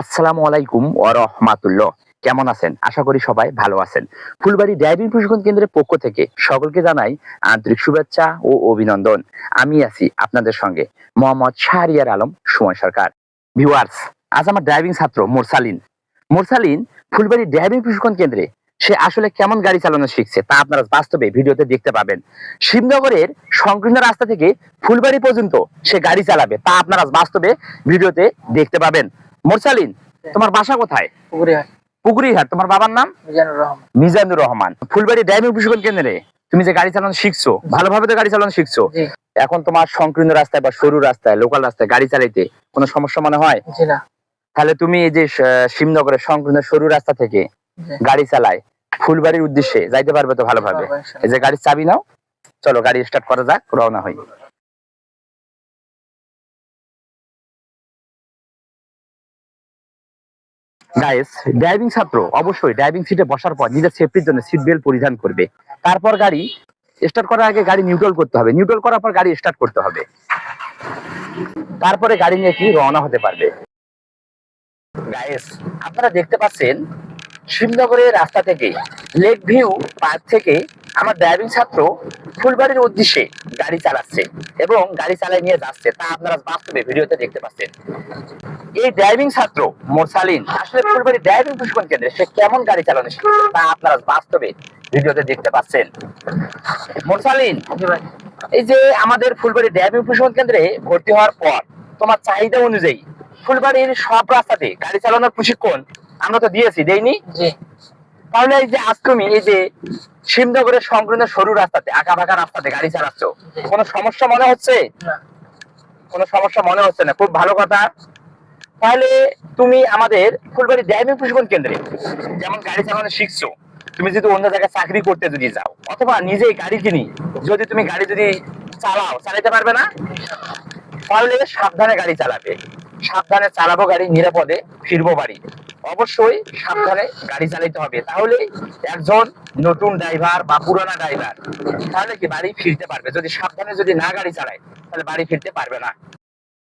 আসসালামু আলাইকুম ওয়া রাহমাতুল্লাহ। কেমন আছেন? আশা করি সবাই ভালো আছেন। ফুলবাড়ি ড্রাইভিং প্রশিক্ষণ কেন্দ্রের পক্ষ থেকে সকলকে জানাই আন্তরিক শুভেচ্ছা ও অভিনন্দন। আমি আছি আপনাদের সঙ্গে মোহাম্মদ শাহরিয়ার আলম, সুমন সরকার। ভিউয়ার্স, আজ আমার ড্রাইভিং ছাত্র মোরসালিন। মোরসালিন ফুলবাড়ি ড্রাইভিং প্রশিক্ষণ কেন্দ্রে সে আসলে কেমন গাড়ি চালানো শিখছে তা আপনারা বাস্তবে ভিডিওতে দেখতে পাবেন। শিবনগরের সংকীর্ণ রাস্তা থেকে ফুলবাড়ি পর্যন্ত সে গাড়ি চালাবে তা আপনারা বাস্তবে ভিডিওতে দেখতে পাবেন। মোরসালিন তোমার বাসা কোথায়? পুকুরে হয় তোমার বাবার নাম? মিজানুর রহমান। মিজানুর রহমান। ফুলবাড়ি ড্রাইভিং প্রশিক্ষণ কেন্দ্রে তুমি যে গাড়ি চালানো শিখছো ভালোভাবে তো গাড়ি চালানো শিখছো এখন তোমার সংকীর্ণ রাস্তায় বা সরু রাস্তায় লোকাল রাস্তায় গাড়ি চালাইতে কোনো সমস্যা মনে হয়? তাহলে তুমি এই যে শিবনগরের সংকীর্ণ সরু রাস্তা থেকে গাড়ি চালায় ফুলবাড়ির উদ্দেশ্যে যাইতে পারবে তো ভালোভাবে? এই যে গাড়ির চাবি নাও চলো গাড়ি স্টার্ট করা যাক রওনা হই। গাইস ড্রাইভিং ছাত্র, অবশ্যই ড্রাইভিং সিটে বসার পর নিজের সেফটির জন্য সিট বেল্ট পরিধান করবে। তারপর গাড়ি স্টার্ট করার আগে গাড়ি নিউট্রাল করতে হবে। নিউট্রাল করার পর গাড়ি স্টার্ট করতে হবে। তারপরে গাড়ি নিয়ে কি রওনা হতে পারবে। গাইস আপনারা দেখতে পাচ্ছেন শ্রীনগরের রাস্তা থেকে লেক ভিউ পার্ক থেকে আমার ড্রাইভিং ছাত্র ফুলবাড়ির উদ্দেশ্যে গাড়ি চালাচ্ছে এবং গাড়ি চালায় নিয়ে যাচ্ছে, তা আপনারা বাস্তবে ভিডিওতে দেখতে পাচ্ছেন। এই ড্রাইভিং ছাত্র মোরসালিন আসলে ফুলবাড়ি ড্রাইভিং প্রশিক্ষণ কেন্দ্রে সে কেমন গাড়ি চালানো তা আপনারা বাস্তবে ভিডিওতে দেখতে পাচ্ছেন। মোরসালিন এই যে আমাদের ফুলবাড়ি ড্রাইভিং প্রশিক্ষণ কেন্দ্রে ভর্তি হওয়ার পর তোমার চাহিদা অনুযায়ী ফুলবাড়ির সব রাস্তাতে গাড়ি চালানোর প্রশিক্ষণ আমরা তো দিয়েছি, দেইনি? তাহলে এই যে আজ তুমি এই যে শিবনগরের সংকীর্ণ সরু রাস্তাতে আঁকা বাঁকা রাস্তাতে গাড়ি চালাচ্ছ কোনো সমস্যা মনে হচ্ছে? কোনো সমস্যা মনে হচ্ছে না? খুব ভালো কথা। তাহলে তুমি আমাদের ফুলবাড়ি ড্রাইভিং প্রশিক্ষণ কেন্দ্রে যেমন গাড়ি চালানো শিখছো তুমি যদি অন্য জায়গায় চাকরি করতে যদি যাও অথবা নিজেই গাড়ি কিনি যদি তুমি গাড়ি যদি চালাও চালাতে পারবে না? তাহলে সাবধানে গাড়ি চালাবে। সাবধানে চালাবো গাড়ি নিরাপদে ফিরবো বাড়ি। অবশ্যই সাবধানে গাড়ি চালাইতে হবে। তাহলে একজন নতুন ড্রাইভার বা পুরানা ড্রাইভার তাহলে কি বাড়ি ফিরতে পারবে? যদি সাবধানে যদি না গাড়ি চালায়, তাহলে বাড়ি ফিরতে পারবে না।